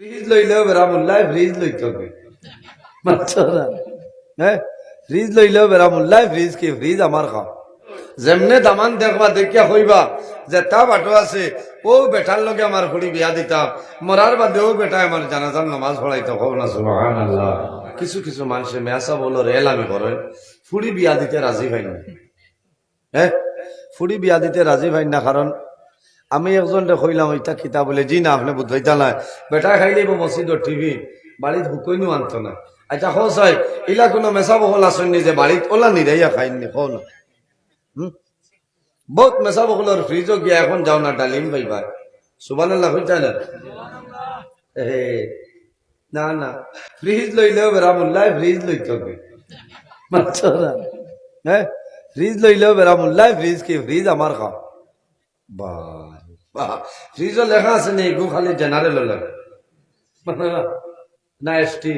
Fridge লইলেও বেরামুল্লাহ fridge লইতে হবে হ্যাঁ? ফ্রিজ লইলেও বেরামুল্লাহ ফ্রিজ কি? ফ্রিজ আমার খাও যেমনে দামান দেখবা দেখিয়া কইবা যে তা বাটো আছে ও বেটার লগে আমার খুড়ি বিয়া দিতাম মরার বাদে ও বেটা আমার জানাজার নামাজ পড়াইতে হব না সুবহানাল্লাহ। কিছু কিছু মানুষে মেয়াসা বলো রেল আমি করেন ফুড়ি বিয়া দিতে রাজি হয় না। হ্যাঁ? ফুড়ি বিয়া দিতে রাজি হয় না কারণ আমি একজন কইলাম ওইটা কিতা বলে জি না, আপনি বুঝাইতা না বেটা খাইলে মসজিদ টিভি বাড়িত হুকইনু আনতো না। আচ্ছা হোস হয়, ইলা কোনো মেসা বহল আসেননি যে বাড়িত ওলা নিরাইয়া খাইননি খো না। হুম? বহুত মেসা বহলের ফ্রিজও গিয়া এখন যাও না, ডালিম পাইবা। সুবান আল্লাহ হইতা না? হে না না। ফ্রিজ লইলেও বেরামুল্লাহ ফ্রিজ লইতে হ্যাঁ ফ্রিজ লইলেও বেরামুল্লাহ ফ্রিজ কি ফ্রিজ আমার খাও। বাহ। লেখা আছে নি গু খালি জেনারেল না এসটি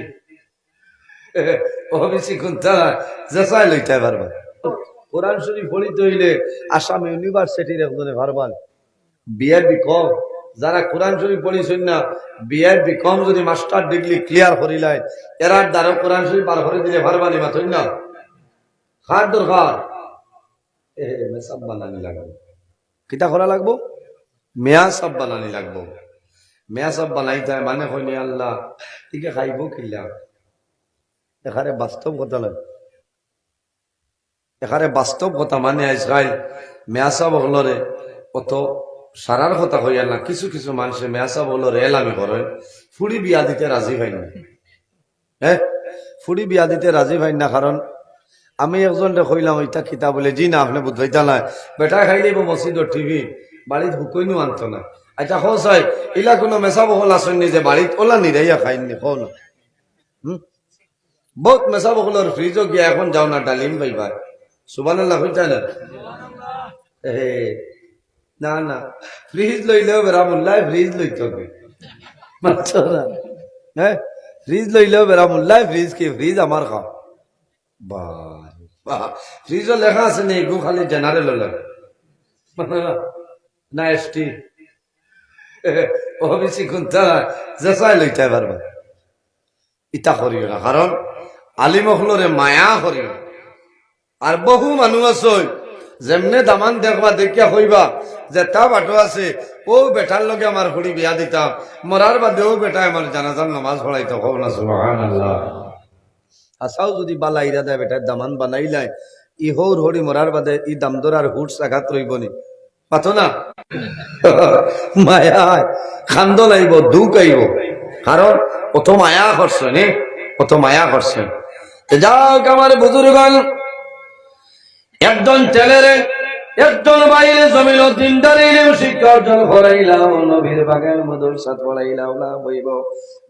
ওবিসি কোনটা জেসাই লইতে পারবা কোরআন শরীফ পড়িতে হইলে আসাম ইউনিভার্সিটির একজনে ভারবান বিএড বিকম যারা কোরআন শরীফ পড়িছেন না বিএড বিকম যদি মাস্টার ডিগ্রি ক্লিয়ার করিলাই এরার দ্বারা কোরআন শরীফ বার করে দিলে ভারবানি মাথই না খার দরকার এ মেসাব বানানি লাগবে কিতা করা লাগবো মেয়া সব বানানি লাগবো। মেয়া সব বানাইতে হয় মানে হইনি আল্লাহ ঠিক খাইব কিলা? এখানে বাস্তব কথা নয় এখানে বাস্তব কথা মানে আজকাল মেয়া সব হলরে অত সারার কথা হইয়া না কিছু কিছু মানুষে মেয়া সব হলরে এলামি করে ফুড়ি বিয়া দিতে রাজি হয় না। হ্যাঁ ফুড়ি বিয়া দিতে রাজি হয় না কারণ আমি একজন কইলাম ওইটা কিতা বলে, জি না, আপনি বুঝাইতা না বেটা খাইলে মসজিদ টিভি। বাড়িত হুকইনু আনতো না। আচ্ছা হোস হয় ইলা কোনো মেসা বহল আসেননি যে বাড়িত? ওলা নিরাইয়া খাইননি না হুম? বহুত মেসা বহলের ফ্রিজও গিয়া এখন যাও না, ডালিম পাইবা। সুবান আল্লাহ হইতা না না। না ফ্রিজ লইলেও বেরামুল্লাহ ফ্রিজ লইতে হ্যাঁ ফ্রিজ লইলেও বেরামুল্লাহ ফ্রিজ কি? ফ্রিজ আমার খাও। বাহ ফ্রিজও লেখা আছে নি? গু খালি জেনারেল না এসটি ওবিসি কোনটা লইতে পারবা। ইটা না কারণ আলিমহলরে মায়া না। আর বহু মানুষ আছে, যেমনে দামান দেখবা, দেখিয়া কইবা যে তা বাটো আছে, ও বেটার লগে আমার খুড়ি বিয়া দিতাম মরার বাদে ও বেটা আমার জানাজার নামাজ পড়াইতে হব না আসাও যদি বালা ইরা দেয় বেটার দামান বানাইলাই ইহোর হরি মরার বাদে ই দামদরার হুট সাঘাত রইব নি পাতো না? মায়া খান্দ লাইব দুঃখ আইব কারণ অত মায়া করছে নে? অত মায়া করছে যাক আমার বুজুর্গ একজন ছেলেরে একজন বাইরে জমিল তিনটারে শিক্ষা অর্জন করাইলাম, নবীর বাগান মধুর সাথ পড়াইলাম, না বইব।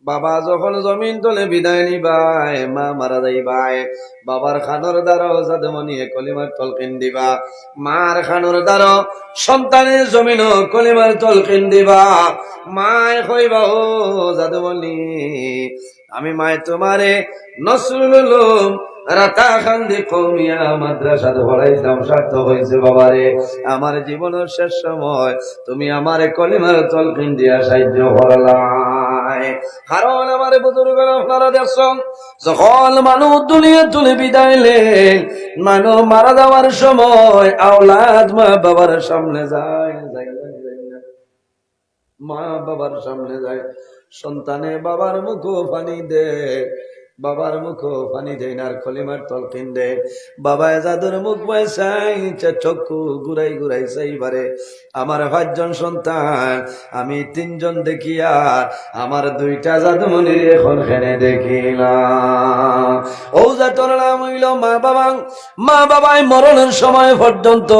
বাবা যখন জমিন তলে বিদায় নিবাই মা মারা যাইবাই বাবার খানোর দ্বারা জাদমনি কলিমার তলকিন দিবা। মার খানোর দ্বারা সন্তানের জমিন কলিমার তলকিন দিবা। মায় কইবা ও জাদমনি আমি মায় তোমারে নসরুল আমার জীবনের শেষ সময় তুমি আমার কলিমার দিয়া সাহায্য কারণ আমার বুজুর্গ আপনারা দেখছেন, যখন মানুষ দুনিয়া তুলে বিদায়লেন মানুষ মারা যাওয়ার সময় আওলাদ মা বাবার সামনে যায়। মা বাবার সামনে যায়, সন্তানে বাবার মুখ পানি দে বাবার মুখ পানি দেয় না আর কলিমার তলকিন দে বাবা যাদের মুখ পয়সাই চক্ষু ঘুরাই ঘুরাই সেইবারে আমার পাঁচজন সন্তান, আমি তিনজন দেখি আর আমার দুইটা জাদুমনির এখন খেনে দেখিলাম ও জাতর নাম হইল মা বাবা। মা বাবাই মরণের সময় পর্যন্ত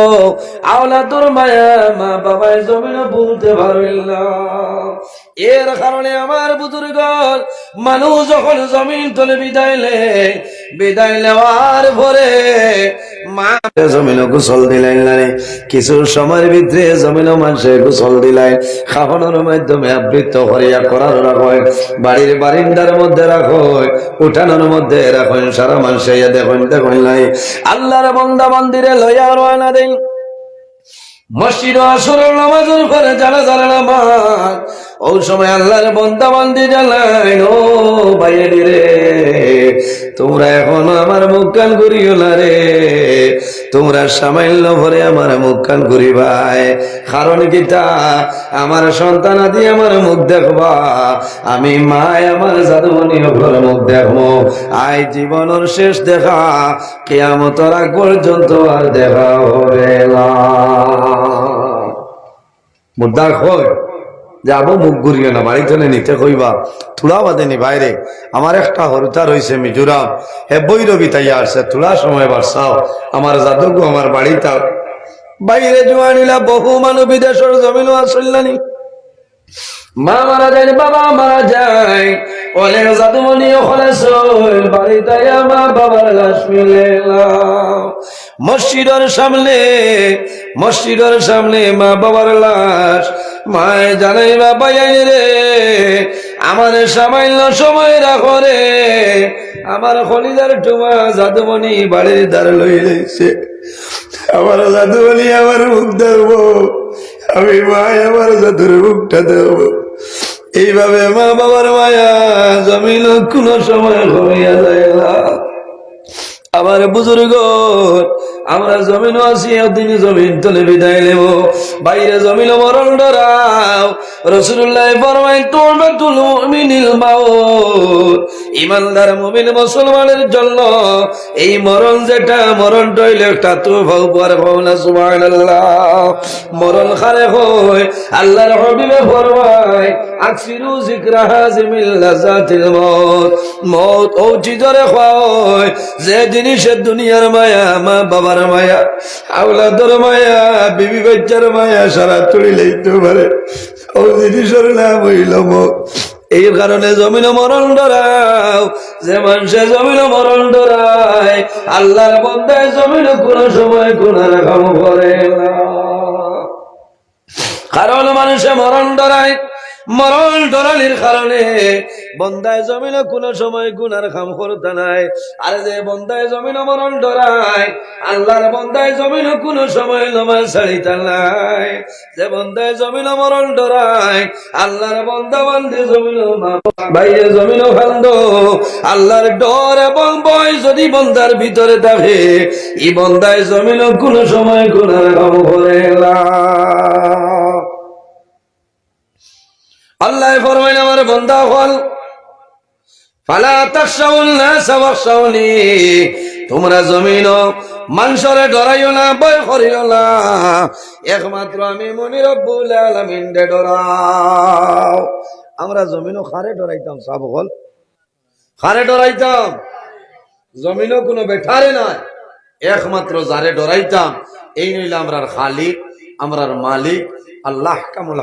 আওলাদুর মায়া মা বাবাই জমিন বলতে পারল এর কারণে আমার বুজুর্গ মানুষ যখন জমিন তলে বিদায়লে বিদায় নেওয়ার পরে মা জমিন গোসল দিলেন না রে। কিছু সময়ের ভিতরে জমিন মানুষের গোসল দিলাই খাওয়ানোর মাধ্যমে আবৃত্ত করিয়া করার রাখয় বাড়ির বারিন্দার মধ্যে নাই আল্লাহর বন্দা মন্দিরে লইয়া মসজিদ আসরের নামাজের পরে যারা নামাজ ওই সময় আল্লাহর বন্দা বান্দি জানাই ও ভাইয়েরি রে, তোমরা এখন আমার মুখ কান করিও না রে। তোমরা সামান্য ভরে আমার মুখ কান করিবাই কারণ কিতা আমার সন্তান আদি আমার মুখ দেখবা। আমি মায় আমার জাদুমণি ঘর মুখ দেখব। আই জীবনের শেষ দেখা, কেয়ামতর আগ পর্যন্ত আর দেখা হবে না। মুদ্রা হয় যাব, মুখ ঘুরিয়ে না। বাড়ি চলে নিতে কইবা তুলা বাদেনি বাইরে। আমার একটা হরুতা রয়েছে মিজোরাম। হে বৈরবি তাই আসছে। তুলা সময় বারসাও আমার জাদুকু আমার বাড়িটা। বাইরে জোয়ানিলা বহু মানুষ বিদেশের জমিনও আসল্লানি। মা মারা যায় বাবা মারা যায়। অনেক জাদুমণি ওখানে সামনে, মসজিদের সামনে মা বাবার লাশ। মায় জানাই বাবা রে। আমার সামান্য সময় রাখো রে। আমার খনিদার টুমা জাদুমণি বাড়ির দ্বার লই লইছে। আমার জাদুমণি আমার মুখ দেখব আমি মায় আমার জাদুর মুখটা দেবো। এইভাবে মা বাবার মায়া জমিন কোন সময় ঘুমিয়া যায় না। আমার বুজুর্গ আমরা জমিন আছি দিন জমিন তলে বিদায় নেব। বাইরে জমিন মরণ ডরাও। রসুল্লাহ ফরমাই তোমরা তুল মিনিল মাউত। ইমানদার মুমিন মুসলমানের জন্য এই মরণ যেটা, মরণ টইলে একটা তো ভাও পার ভাও না, সুবহানাল্লাহ। মরণ খারে হয়, আল্লাহর হবিবে ফরমাই আকসিরু যিকরা হাজিমিল লাযাতিল মউত। মউত ও চিজরে হয় যে জিনিসের দুনিয়ার মায়া মা বাবার মায়া, আওলাদর মায়া, বিবি বাচ্চার মায়া, সারা তুলি লইতে পারে। ও এই কারণে জমিন মরণ ডরাও, যে মানুষে জমিন মরণ ডরায়, আল্লাহর বন্ধায় জমিন কোন সময় কোন রকম করে কারণ মানুষে মরণ ডরায় মরণ ডরালির কারণে বন্দায় জমিন কোন সময় গুনার খাম করতে নাই। আর যে বন্দায় জমিন মরণ ডরায়, আল্লাহর বন্দায় জমিন কোন সময় নমাজ ছাড়িতে নাই। যে বন্দায় জমিন মরণ ডরায়, আল্লাহর বন্দা বন্দে জমিন বাইরে জমিন খান্দ আল্লাহর ডর এবং বয় যদি বন্দার ভিতরে থাকে ই বন্দায় জমিন কোন সময় গুনার খাম করে না। আল্লাহ ফরমাইন, আমার বন্দা হল। তোমরা জমিন মানুষরে ডরাইও না, ভয় করিও না। একমাত্র আমি ডরাও। আমরা জমিন খারে ডরাইতাম, সব হল। খারে ডরাইতাম। জমিনও কোনো বেঠারে নয় একমাত্র যারে ডরাইতাম, এই নইলে আমরার খালিক, আমরার মালিক, আল্লাহ কামুল